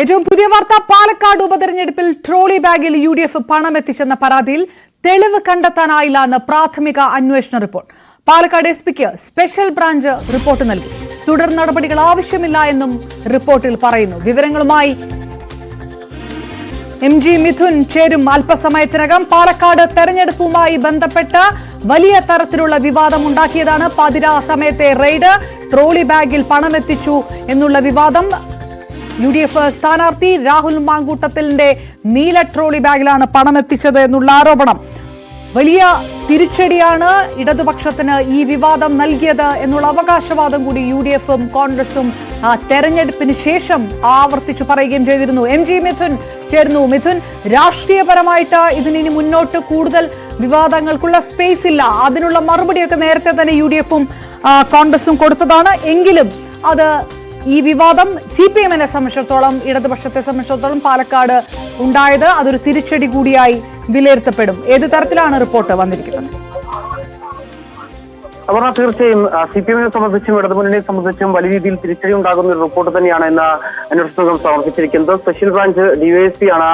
ഏറ്റവും പുതിയ വാർത്ത പാലക്കാട് ഉപതെരഞ്ഞെടുപ്പിൽ ട്രോളി ബാഗിൽ യു ഡി എഫ് പണം എത്തിച്ചെന്ന പരാതിയിൽ തെളിവ് കണ്ടെത്താനായില്ല എന്ന് പ്രാഥമിക അന്വേഷണ റിപ്പോർട്ട്. പാലക്കാട് എസ് പിക്ക് സ്പെഷ്യൽ ബ്രാഞ്ച് റിപ്പോർട്ട് നൽകി. തുടർ നടപടികൾ ആവശ്യമില്ല എന്നും റിപ്പോർട്ടിൽ പറയുന്നു. വിവരങ്ങളുമായി എം ജി മിഥുൻ ചേരും. അല്പസമയത്തിനകം പാലക്കാട് തെരഞ്ഞെടുപ്പുമായി ബന്ധപ്പെട്ട് വലിയ തരത്തിലുള്ള വിവാദം ഉണ്ടാക്കിയതാണ്. പതിരാ സമയത്തെ റെയ്ഡ് ട്രോളി ബാഗിൽ പണമെത്തിച്ചു എന്നുള്ള വിവാദം യു ഡി എഫ് സ്ഥാനാർത്ഥി രാഹുൽ മാങ്കൂട്ടത്തിലിന്റെ നീല ട്രോളി ബാഗിലാണ് പണം എത്തിച്ചത് എന്നുള്ള ആരോപണം. വലിയ തിരിച്ചടിയാണ് ഇടതുപക്ഷത്തിന് ഈ വിവാദം നൽകിയത് എന്നുള്ള അവകാശവാദം കൂടി യു ഡി എഫും കോൺഗ്രസും തെരഞ്ഞെടുപ്പിന് ശേഷം ആവർത്തിച്ചു പറയുകയും ചെയ്തിരുന്നു. എം ജി മിഥുൻ ചേർന്നു മിഥുൻ രാഷ്ട്രീയപരമായിട്ട് ഇതിനി മുന്നോട്ട് കൂടുതൽ വിവാദങ്ങൾക്കുള്ള സ്പേസ് ഇല്ല. അതിനുള്ള മറുപടിയൊക്കെ നേരത്തെ തന്നെ യു ഡി എഫും കോൺഗ്രസും കൊടുത്തതാണ്. എങ്കിലും അത് ഈ വിവാദം സി പി എമ്മിനെ സംബന്ധിച്ചിടത്തോളം ഇടതുപക്ഷത്തെ സംബന്ധിച്ചിടത്തോളം പാലക്കാട് ഉണ്ടായത് അതൊരു തിരിച്ചടി കൂടിയായി വിലയിരുത്തപ്പെടും. ഏത് തരത്തിലാണ് റിപ്പോർട്ട് വന്നിരിക്കുന്നത്? അപർണ തീർച്ചയായും സി പി എമ്മിനെ സംബന്ധിച്ചും ഇടതുമുന്നണിയെ സംബന്ധിച്ചും വലിയ രീതിയിൽ തിരിച്ചടി ഉണ്ടാകുന്ന ഒരു റിപ്പോർട്ട് തന്നെയാണ് ഇന്ന് അന്വേഷണ സംഘം സമർപ്പിച്ചിരിക്കുന്നത്. സ്പെഷ്യൽ ബ്രാഞ്ച് ഡിവൈഎസ്പി ആണ്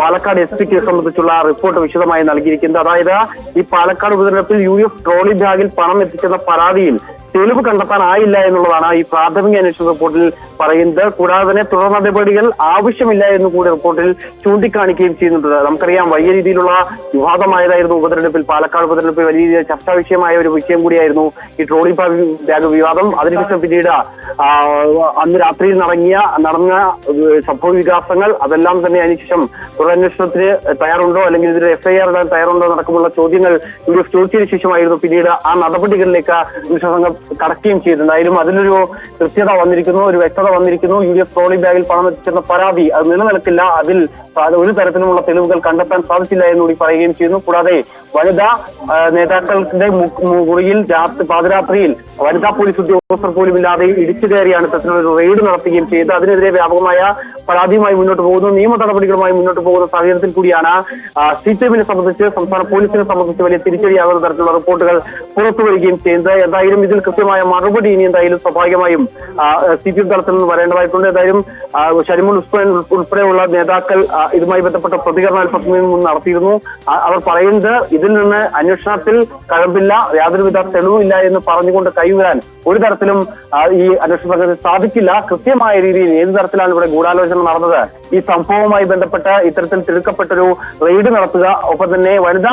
പാലക്കാട് എസ് പിക്ക് സംബന്ധിച്ചുള്ള റിപ്പോർട്ട് വിശദമായി നൽകിയിരിക്കുന്നത്. അതായത് ഈ പാലക്കാട് ഉപതെരഞ്ഞെടുപ്പിൽ യു എഫ് ട്രോളി ബാഗിൽ പണം എത്തിച്ചെന്ന പരാതിയിൽ തെളിവ് കണ്ടെത്താനായില്ല എന്നുള്ളതാണ് ഈ പ്രാഥമിക അന്വേഷണ റിപ്പോർട്ടിൽ പറയുന്നത്. കൂടാതെ തന്നെ തുടർ നടപടികൾ ആവശ്യമില്ല എന്ന് കൂടി റിപ്പോർട്ടിൽ ചൂണ്ടിക്കാണിക്കുകയും ചെയ്യുന്നുണ്ട്. നമുക്കറിയാം വലിയ രീതിയിലുള്ള വിവാദമായതായിരുന്നു ഉപതെരഞ്ഞെടുപ്പിൽ. പാലക്കാട് ഉപതെരഞ്ഞെടുപ്പിൽ വലിയ രീതിയിൽ ചർച്ചാ വിഷയമായ ഒരു വിഷയം കൂടിയായിരുന്നു ഈ ട്രോളി ബാഗ് വിവാദം. അതിനുശേഷം പിന്നീട് അന്ന് രാത്രിയിൽ നടങ്ങിയ നടന്ന സംഭവ വികാസങ്ങൾ അതെല്ലാം തന്നെ അതിനുശേഷം തുടരന്വേഷണത്തിന് തയ്യാറുണ്ടോ? അല്ലെങ്കിൽ ഇതിൽ എഫ്ഐആർ ഇടാൻ തയ്യാറുണ്ടോ? നടക്കുമുള്ള ചോദ്യങ്ങൾ യു ഡി എഫ് ചോദിച്ചതിന് ശേഷമായിരുന്നു പിന്നീട് ആ നടപടികളിലേക്ക് അന്വേഷണ സംഘം കടക്കുകയും ചെയ്തിട്ടുണ്ടായാലും അതിലൊരു കൃത്യത വന്നിരിക്കുന്നു. ഒരു വ്യക്തത വന്നിരിക്കുന്നു. യു എഫ് ട്രോളി ബാഗിൽ പണം എത്തിച്ചെന്ന പരാതി അത് നിലനിൽക്കില്ല അതിൽ ഒരു തരത്തിലുമുള്ള തെളിവുകൾ കണ്ടെത്താൻ സാധിച്ചില്ല എന്ന് കൂടി പറയുകയും ചെയ്യുന്നു. കൂടാതെ വനിതാ നേതാക്കളുടെ മുറിയിൽ രാത്രി പാതിരാത്രിയിൽ വനിതാ പോലീസ് ഉദ്യോഗസ്ഥർ പോലും ഇല്ലാതെ ഇടിച്ചു കയറിയാണ് ഇത്തരത്തിലൊരു റെയ്ഡ് നടത്തുകയും ചെയ്ത് അതിനെതിരെ വ്യാപകമായ പരാതിയുമായി മുന്നോട്ട് പോകുന്നു. നിയമ നടപടികളുമായി മുന്നോട്ട് പോകുന്ന സാഹചര്യത്തിൽ കൂടിയാണ് സി പി എമ്മിനെ സംബന്ധിച്ച് സംസ്ഥാന പോലീസിനെ സംബന്ധിച്ച് വലിയ തിരിച്ചടിയാകുന്ന തരത്തിലുള്ള റിപ്പോർട്ടുകൾ പുറത്തു വരികയും ചെയ്യുന്നത്. എന്തായാലും ഇതിൽ കൃത്യമായ മറുപടി ഇനി എന്തായാലും സ്വാഭാവികമായും സി പി എം തലത്തിൽ നിന്ന് വരേണ്ടതായിട്ടുണ്ട് ഏതായാലും ഷരിമുൽ ഉസ്മാൻ ഉൾപ്പെടെയുള്ള നേതാക്കൾ ഇതുമായി ബന്ധപ്പെട്ട പ്രതികരണം അല്പസമയം മുമ്പ് നടത്തിയിരുന്നു. അവർ പറയുന്നത് ഇതിൽ നിന്ന് അന്വേഷണത്തിൽ കഴമ്പില്ല യാതൊരുവിധ തെളിവുമില്ല എന്ന് പറഞ്ഞുകൊണ്ട് കൈവരാൻ ഒരു തരത്തിലും ഈ അന്വേഷണ സംഘത്തിന് സാധിക്കില്ല. കൃത്യമായ രീതിയിൽ ഏത് തരത്തിലാണ് ഇവിടെ ഗൂഢാലോചന നടന്നത്? ഈ സംഭവവുമായി ബന്ധപ്പെട്ട് ഇത്തരത്തിൽ തിടുക്കപ്പെട്ടൊരു റെയ്ഡ് നടത്തുക ഒപ്പം തന്നെ വനിതാ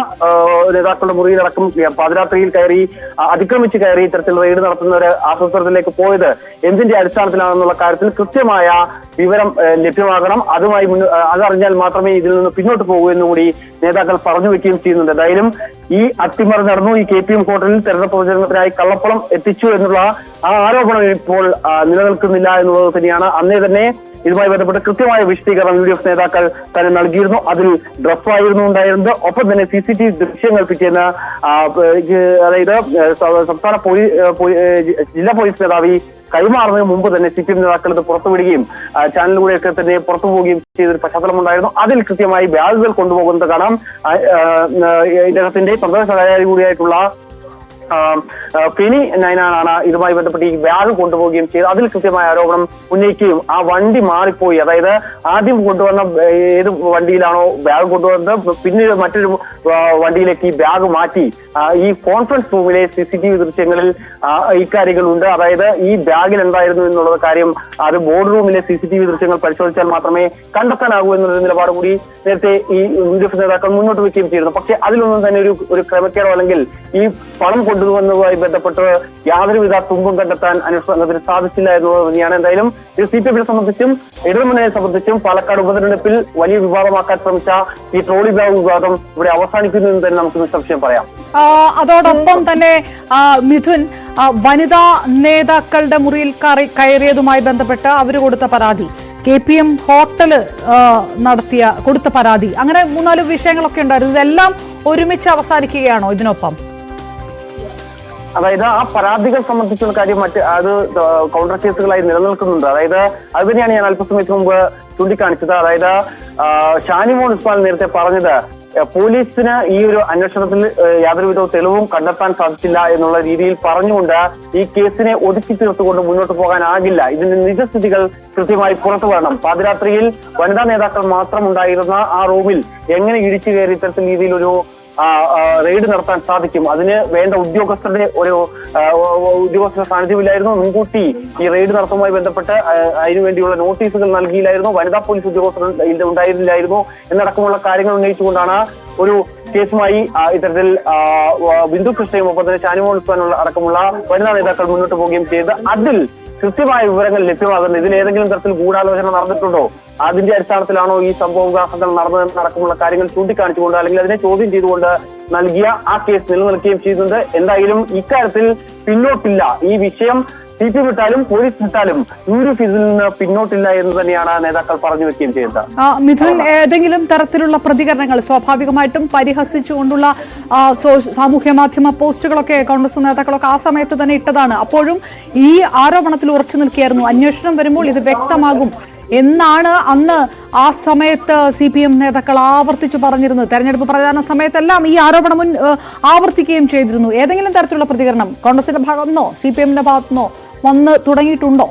നേതാക്കളുടെ മുറിയിലടക്കം പാതിരാത്രിയിൽ കയറി അതിക്രമിച്ച് കയറി ഇത്തരത്തിൽ റെയ്ഡ് നടത്തുന്ന ഒരു ആസൂത്രണത്തിലേക്ക് പോയത് എന്തിന്റെ അടിസ്ഥാനത്തിലാണെന്നുള്ള കാര്യത്തിൽ കൃത്യമായ വിവരം ലഭ്യമാകണം. അതുമായി അതറിഞ്ഞാൽ മാത്രമേ ഇതിൽ നിന്ന് പിന്നോട്ട് പോകൂ എന്നും കൂടി നേതാക്കൾ പറഞ്ഞു വെക്കുകയും ചെയ്യുന്നുണ്ട്. എന്തായാലും ഈ അട്ടിമറി നടന്നു. ഈ കെ പി എം ഹോട്ടലിൽ തെരഞ്ഞെടുപ്പ് പ്രചരണത്തിനായി കള്ളപ്പണം എത്തിച്ചു എന്നുള്ള ആ ആരോപണം ഇപ്പോൾ നിലനിൽക്കുന്നില്ല എന്നുള്ളത് തന്നെയാണ്. അന്നേ തന്നെ ഇതുമായി ബന്ധപ്പെട്ട് കൃത്യമായ വിശദീകരണം യു ഡി എഫ് നേതാക്കൾ തന്നെ നൽകിയിരുന്നു. അതിൽ ഡ്രസ്സായിരുന്നു ഉണ്ടായിരുന്നത്. ഒപ്പം തന്നെ സി സി ടി വി ദൃശ്യങ്ങൾ പിറ്റേന്ന് അതായത് സംസ്ഥാന പോലീസ് ജില്ലാ പോലീസ് മേധാവി കൈമാറുന്നതിന് മുമ്പ് തന്നെ സി പി എം നേതാക്കൾ ഇത് പുറത്തുവിടുകയും ചാനലിലൂടെയൊക്കെ തന്നെ പുറത്തു പോവുകയും ചെയ്തൊരു പശ്ചാത്തലമുണ്ടായിരുന്നു അതിൽ കൃത്യമായി ബാഗുകൾ കൊണ്ടുപോകുന്നത് കാണാം. ഇദ്ദേഹത്തിന്റെ പ്രധാന സഹകാരി കൂടിയായിട്ടുള്ള ഫെനി നയനാണ് ഇതുമായി ബന്ധപ്പെട്ട് ഈ ബാഗ് കൊണ്ടുപോവുകയും ചെയ്തു. അതിൽ കൃത്യമായ ആരോപണം ഉന്നയിക്കുകയും ആ വണ്ടി മാറിപ്പോയി. അതായത് ആദ്യം കൊണ്ടുവന്ന ഏത് വണ്ടിയിലാണോ ബാഗ് കൊണ്ടുവന്നത് പിന്നീട് മറ്റൊരു വണ്ടിയിലേക്ക് ഈ ബാഗ് മാറ്റി. ഈ കോൺഫറൻസ് റൂമിലെ സി സി ടി വി ദൃശ്യങ്ങളിൽ ഇക്കാര്യങ്ങളുണ്ട്. അതായത് ഈ ബാഗിൽ എന്തായിരുന്നു എന്നുള്ളത് കാര്യം അത് ബോർഡ് റൂമിലെ സി സി ടി വി ദൃശ്യങ്ങൾ പരിശോധിച്ചാൽ മാത്രമേ കണ്ടെത്താനാകൂ എന്നൊരു നിലപാട് കൂടി നേരത്തെ ഈ യു ഡി എഫ് നേതാക്കൾ മുന്നോട്ട് വെക്കുകയും ചെയ്തിരുന്നു. പക്ഷെ അതിലൊന്നും തന്നെ ഒരു ഒരു ക്രമക്കേടോ അല്ലെങ്കിൽ ഈ പണം കൊണ്ടുവന്നതുമായി ബന്ധപ്പെട്ട് യാതൊരുവിധ തുമ്പും കണ്ടെത്താൻ അന്വേഷണ സംഘത്തിന് സാധിച്ചില്ല എന്നുള്ളത് തന്നെയാണ്. എന്തായാലും ഇത് സി പി എമ്മിനെ സംബന്ധിച്ചും ഇടതുമുന്നണിയെ സംബന്ധിച്ചും പാലക്കാട് ഉപതെരഞ്ഞെടുപ്പിൽ വലിയ വിവാദമാക്കാൻ ശ്രമിച്ച ഈ ട്രോളി ബാഗ് വിവാദം ഇവിടെ അവസാനിക്കുന്നു എന്ന് തന്നെ നമുക്ക് നിസ്സംശയം പറയാം. അതോടൊപ്പം തന്നെ മിഥുൻ വനിതാ നേതാക്കളുടെ മുറിയിൽ കയറിയതുമായി ബന്ധപ്പെട്ട് അവർ കൊടുത്ത പരാതി കെ പി എം ഹോട്ടൽ നടത്തിയ കൊടുത്ത പരാതി അങ്ങനെ മൂന്നാൽ വിഷയങ്ങളൊക്കെ ഉണ്ടായിരുന്നു. ഇതെല്ലാം ഒരുമിച്ച് അവസാനിക്കുകയാണോ ഇതിനൊപ്പം? അതായത് ആ പരാതികൾ സംബന്ധിച്ചുള്ള കാര്യം മറ്റ് അത് കൗണ്ടർ കേസുകളായി നിലനിൽക്കുന്നുണ്ട്. അതായത് അത് തന്നെയാണ് ഞാൻ അല്പസമയത്തിന് മുമ്പ് ചൂണ്ടിക്കാണിച്ചത്. അതായത് ഷാനി ഉസ്മാൻ നേരത്തെ പറഞ്ഞത് പോലീസിന് ഈ ഒരു അന്വേഷണത്തിൽ യാതൊരുവിധ തെളിവും കണ്ടെത്താൻ സാധിച്ചില്ല എന്നുള്ള രീതിയിൽ പറഞ്ഞുകൊണ്ട് ഈ കേസിനെ ഒതുക്കി തീർത്തുകൊണ്ട് മുന്നോട്ട് പോകാനാകില്ല. ഇതിന്റെ നിജസ്ഥിതികൾ കൃത്യമായി പുറത്തു വരണം. പാതിരാത്രിയിൽ വനിതാ നേതാക്കൾ മാത്രം ഉണ്ടായിരുന്ന ആ റൂമിൽ എങ്ങനെ ഇടിച്ചു കയറി ഇത്തരത്തിൽ ആ, ആ, റെയ്ഡ് നടത്താൻ സാധിക്കും. അതിന് വേണ്ട ഉദ്യോഗസ്ഥരുടെ ഒരു ഉദ്യോഗസ്ഥ സാന്നിധ്യമില്ലായിരുന്നു. മുൻകൂട്ടി ഈ റെയ്ഡ് നടത്തുമായി ബന്ധപ്പെട്ട് അതിനുവേണ്ടിയുള്ള നോട്ടീസുകൾ നൽകിയില്ലായിരുന്നു. വനിതാ പോലീസ് ഉദ്യോഗസ്ഥർ ഉണ്ടായിരുന്നില്ലായിരുന്നു. എന്നടക്കമുള്ള കാര്യങ്ങൾ ഉന്നയിച്ചുകൊണ്ടാണ് ഒരു കേസുമായി ഇത്തരത്തിൽ ബിന്ദു കൃഷ്ണയും ഒപ്പം തന്നെ ഷാനിമോൾ അടക്കമുള്ള വനിതാ നേതാക്കൾ മുന്നോട്ട് പോവുകയും ചെയ്ത് അതിൽ കൃത്യമായ വിവരങ്ങൾ ലഭ്യമാകുന്നത് ഇതിൽ ഏതെങ്കിലും തരത്തിൽ ഗൂഢാലോചന നടന്നിട്ടുണ്ടോ? അതിന്റെ അടിസ്ഥാനത്തിലാണോ ഈ സംഭവ വികാസങ്ങൾ നടന്നതെന്ന് അടക്കമുള്ള കാര്യങ്ങൾ ചൂണ്ടിക്കാണിച്ചുകൊണ്ട് അല്ലെങ്കിൽ അതിനെ ചോദ്യം ചെയ്തുകൊണ്ട് നൽകിയ ആ കേസ് നിലനിൽക്കുകയും ചെയ്യുന്നുണ്ട്. എന്തായാലും ഇക്കാര്യത്തിൽ പിന്നോട്ടില്ല. ഈ വിഷയം സി പി വിട്ടാലും പോലീസ് വിട്ടാലും ഈ ഒരു ഇതിൽ നിന്ന് പിന്നോട്ടില്ല എന്ന് തന്നെയാണ് നേതാക്കൾ പറഞ്ഞു വെക്കുകയും ചെയ്യുന്നത് മിഥുൻ ഏതെങ്കിലും തരത്തിലുള്ള പ്രതികരണങ്ങൾ സ്വാഭാവികമായിട്ടും പരിഹസിച്ചുകൊണ്ടുള്ള സാമൂഹ്യ മാധ്യമ പോസ്റ്റുകളൊക്കെ കോൺഗ്രസ് നേതാക്കളൊക്കെ ആ സമയത്ത് തന്നെ ഇട്ടതാണ്. അപ്പോഴും ഈ ആരോപണത്തിൽ ഉറച്ചു നിൽക്കുകയായിരുന്നു. അന്വേഷണം വരുമ്പോൾ ഇത് വ്യക്തമാകും എന്നാണ് അന്ന് ആ സമയത്ത് സി പി എം നേതാക്കൾ ആവർത്തിച്ചു പറഞ്ഞിരുന്നത്. തെരഞ്ഞെടുപ്പ് പ്രചാരണ സമയത്തെല്ലാം ഈ ആരോപണം ആവർത്തിക്കുകയും ചെയ്തിരുന്നു. ഏതെങ്കിലും തരത്തിലുള്ള പ്രതികരണം കോൺഗ്രസിന്റെ ഭാഗത്തുനിന്നോ സി പി എമ്മിന്റെ ഭാഗത്തുനിന്നോ വന്ന് തുടങ്ങിയിട്ടുണ്ടോ?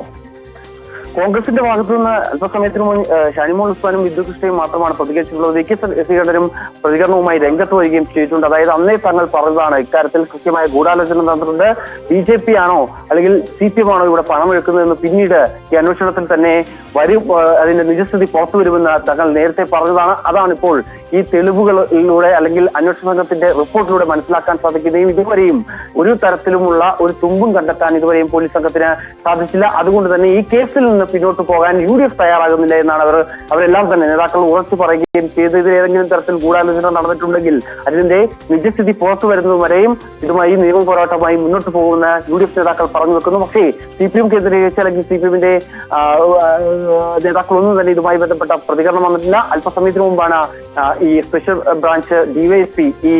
കോൺഗ്രസിന്റെ ഭാഗത്തു നിന്ന് അല്പസമയത്തിന് മുൻ ഷാനിമോൾ ഉസ്മാനും വിദ്യു കൃഷ്ണയും മാത്രമാണ് പ്രതികരിച്ചിട്ടുള്ളത്. വി കെ ശ്രീകണ്ഠനും പ്രതികരണവുമായി രംഗത്ത് വരികയും ചെയ്തിട്ടുണ്ട്. അതായത് അന്നേ തങ്ങൾ പറഞ്ഞതാണ് ഇക്കാര്യത്തിൽ കൃത്യമായ ഗൂഢാലോചന നടന്നിട്ടുണ്ട്. ബി ജെ പി ആണോ അല്ലെങ്കിൽ സി പി എം ആണോ ഇവിടെ പണം എടുക്കുന്നതെന്ന് പിന്നീട് ഈ അന്വേഷണത്തിൽ തന്നെ വരും അതിന്റെ നിജസ്ഥിതി പുറത്തു വരുമെന്ന് തങ്ങൾ നേരത്തെ പറഞ്ഞതാണ്. അതാണ് ഇപ്പോൾ ഈ തെളിവുകളിലൂടെ അല്ലെങ്കിൽ അന്വേഷണ സംഘത്തിന്റെ റിപ്പോർട്ടിലൂടെ മനസ്സിലാക്കാൻ സാധിക്കുകയും ഇതുവരെയും ഒരു തരത്തിലുമുള്ള ഒരു തുമ്പും കണ്ടെത്താൻ ഇതുവരെയും പോലീസ് സംഘത്തിന് സാധിച്ചില്ല. അതുകൊണ്ട് തന്നെ ഈ കേസിൽ നിന്ന് പിന്നോട്ട് പോകാൻ യു ഡി എഫ് തയ്യാറാകുന്നില്ല എന്നാണ് അവർ അവരെല്ലാം തന്നെ നേതാക്കൾ ഉറച്ചു പറയുകയും ചെയ്തതിൽ ഏതെങ്കിലും തരത്തിൽ ഗൂഢാലോചന നടന്നിട്ടുണ്ടെങ്കിൽ അതിന്റെ നിജസ്ഥിതി പുറത്തു വരുന്നതുവരെയും ഇതുമായി നിയമ പോരാട്ടമായി മുന്നോട്ട് പോകുന്ന യു ഡി എഫ് നേതാക്കൾ പറഞ്ഞു വെക്കുന്നു. പക്ഷേ സി പി എം കേന്ദ്രീകരിച്ച് അല്ലെങ്കിൽ സി പി എമ്മിന്റെ നേതാക്കളൊന്നും തന്നെ ഇതുമായി ബന്ധപ്പെട്ട പ്രതികരണം വന്നിട്ടില്ല. അല്പസമയത്തിന് മുമ്പാണ് ഈ സ്പെഷ്യൽ ബ്രാഞ്ച് ഡിവൈഎസ്പി ഈ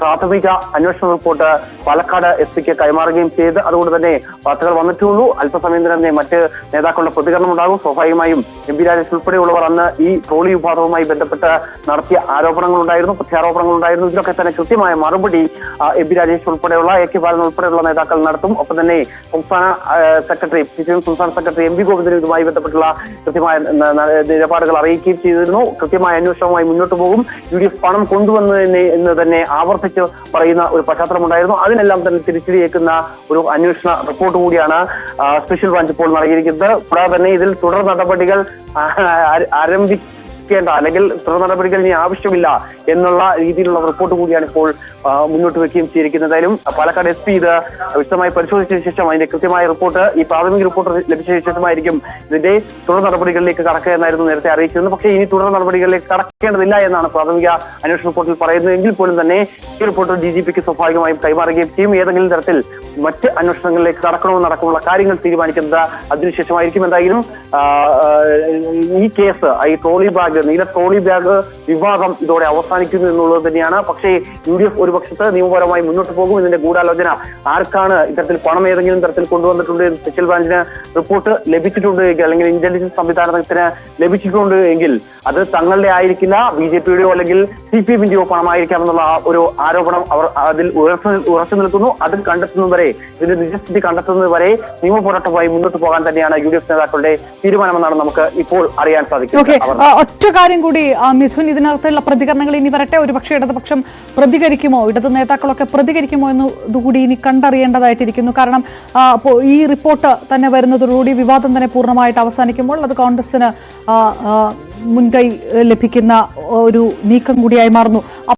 പ്രാഥമിക അന്വേഷണ റിപ്പോർട്ട് പാലക്കാട് എസ് പിക്ക് കൈമാറുകയും ചെയ്ത് അതുകൊണ്ട് തന്നെ വാർത്തകൾ വന്നിട്ടുള്ളൂ. അല്പസമയത്തിന് തന്നെ മറ്റ് നേതാക്കളുടെ പ്രതികരണം ഉണ്ടാകും സ്വാഭാവികമായും എം പി രാജേഷ് ഉൾപ്പെടെയുള്ളവർ അന്ന് ഈ ട്രോളി വിഭാഗവുമായി ബന്ധപ്പെട്ട് നടത്തിയ ആരോപണങ്ങളുണ്ടായിരുന്നു ഉണ്ടായിരുന്നു ഇതിലൊക്കെ തന്നെ കൃത്യമായ മറുപടി എം പി രാജേഷ് ഉൾപ്പെടെയുള്ള എ കെ ബാലൻ ഉൾപ്പെടെയുള്ള നേതാക്കൾ നടത്തും. ഒപ്പം തന്നെ സംസ്ഥാന സെക്രട്ടറി സംസ്ഥാന സെക്രട്ടറി എം പി ഗോവിന്ദനും ഇതുമായി ബന്ധപ്പെട്ടുള്ള കൃത്യമായ നിലപാടുകൾ അറിയിക്കുകയും ചെയ്തിരുന്നു. കൃത്യമായ അന്വേഷണവുമായി മുന്നോട്ട് പോകും. യു ഡി എഫ് പണം കൊണ്ടുവന്നതിനെ എന്ന് തന്നെ ആവർത്തിച്ച് പറയുന്ന ഒരു പശ്ചാത്തലമുണ്ടായിരുന്നു. അതിനെല്ലാം തന്നെ തിരിച്ചടിയേക്കുന്ന ഒരു അന്വേഷണ റിപ്പോർട്ട് കൂടിയാണ് സ്പെഷ്യൽ ബ്രാഞ്ച് ഇപ്പോൾ നൽകിയിരിക്കുന്നത്. കൂടാതെ തന്നെ ഇതിൽ തുടർ നടപടികൾ ആരംഭിക്കേണ്ട അല്ലെങ്കിൽ തുടർ നടപടികൾ ഇനി ആവശ്യമില്ല എന്നുള്ള രീതിയിലുള്ള റിപ്പോർട്ട് കൂടിയാണ് ഇപ്പോൾ മുന്നോട്ട് വെക്കുകയും ചെയ്തിരിക്കുന്നത്. എന്തായാലും പാലക്കാട് എസ് പി ഇത് വിശദമായി പരിശോധിച്ചതിന് ശേഷം അതിന്റെ കൃത്യമായ റിപ്പോർട്ട് ഈ പ്രാഥമിക റിപ്പോർട്ട് ലഭിച്ച ശേഷമായിരിക്കും ഇതിന്റെ തുടർ നടപടികളിലേക്ക് കടക്കുക എന്നായിരുന്നു നേരത്തെ അറിയിച്ചിരുന്നത്. പക്ഷേ ഇനി തുടർ നടപടികളിലേക്ക് കടക്കേണ്ടതില്ല എന്നാണ് പ്രാഥമിക അന്വേഷണ റിപ്പോർട്ടിൽ പറയുന്നത്. എങ്കിൽ പോലും തന്നെ ഈ റിപ്പോർട്ട് ഡി ജി പിക്ക് സ്വാഭാവികമായും കൈമാറുകയും ചെയ്യും. ഏതെങ്കിലും തരത്തിൽ മറ്റ് അന്വേഷണങ്ങളിലേക്ക് കടക്കണമെന്ന് അടക്കമുള്ള കാര്യങ്ങൾ തീരുമാനിക്കുന്നത് അതിനുശേഷമായിരിക്കും എന്തായാലും ഈ കേസ് ഈ ട്രോളി ബാഗ് നീല ട്രോളി ബാഗ് വിവാദം ഇതോടെ അവസാനിക്കുന്നു എന്നുള്ളത് തന്നെയാണ്. പക്ഷേ യു ഡി എഫ് ഒരു പക്ഷത്ത് നിയമപരമായി മുന്നോട്ട് പോകും ഇതിന്റെ ഗൂഢാലോചന ആർക്കാണ് ഇത്തരത്തിൽ പണം ഏതെങ്കിലും തരത്തിൽ കൊണ്ടുവന്നിട്ടുണ്ട് സ്പെഷ്യൽ ബ്രാഞ്ചിന് റിപ്പോർട്ട് ലഭിച്ചിട്ടുണ്ട് അല്ലെങ്കിൽ ഇന്റലിജൻസ് സംവിധാനത്തിന് ലഭിച്ചിട്ടുണ്ട് എങ്കിൽ അത് തങ്ങളുടെ ആയിരിക്കില്ല ബി ജെ പിയുടെയോ അല്ലെങ്കിൽ സി പി എമ്മിന്റെയോ പണമായിരിക്കാം എന്നുള്ള ഒരു ആരോപണം അവർ അതിൽ ഉറച്ചു നിൽക്കുന്നു. അത് കണ്ടെത്തുന്നതുവരെ ഇതിന്റെ നിജസ്ഥിതി കണ്ടെത്തുന്നത് വരെ നിയമ പോരാട്ടമായി മുന്നോട്ട് പോകാൻ തന്നെയാണ് യു ഡി എഫ് നേതാക്കളുടെ തീരുമാനമെന്നാണ് നമുക്ക് ഇപ്പോൾ അറിയാൻ അവർ ഒറ്റ കാര്യം കൂടി മിഥുൻ ഇതിനകത്തുള്ള പ്രതികരണങ്ങൾ ഇനി വരട്ടെ? ഒരുപക്ഷെ ഇടതുപക്ഷം പ്രതികരിക്കുമോ? ഇടത് നേതാക്കളൊക്കെ പ്രതികരിക്കുമോ എന്ന് കൂടി ഇനി കണ്ടറിയേണ്ടതായിട്ടിരിക്കുന്നു. കാരണം ഈ റിപ്പോർട്ട് തന്നെ വരുന്നതോടുകൂടി വിവാദം തന്നെ പൂർണമായിട്ട് അവസാനിക്കുമ്പോൾ അത് കോൺഗ്രസിന് മുൻകൈ ലഭിക്കുന്ന ഒരു നീക്കം കൂടിയായി മാറുന്നു.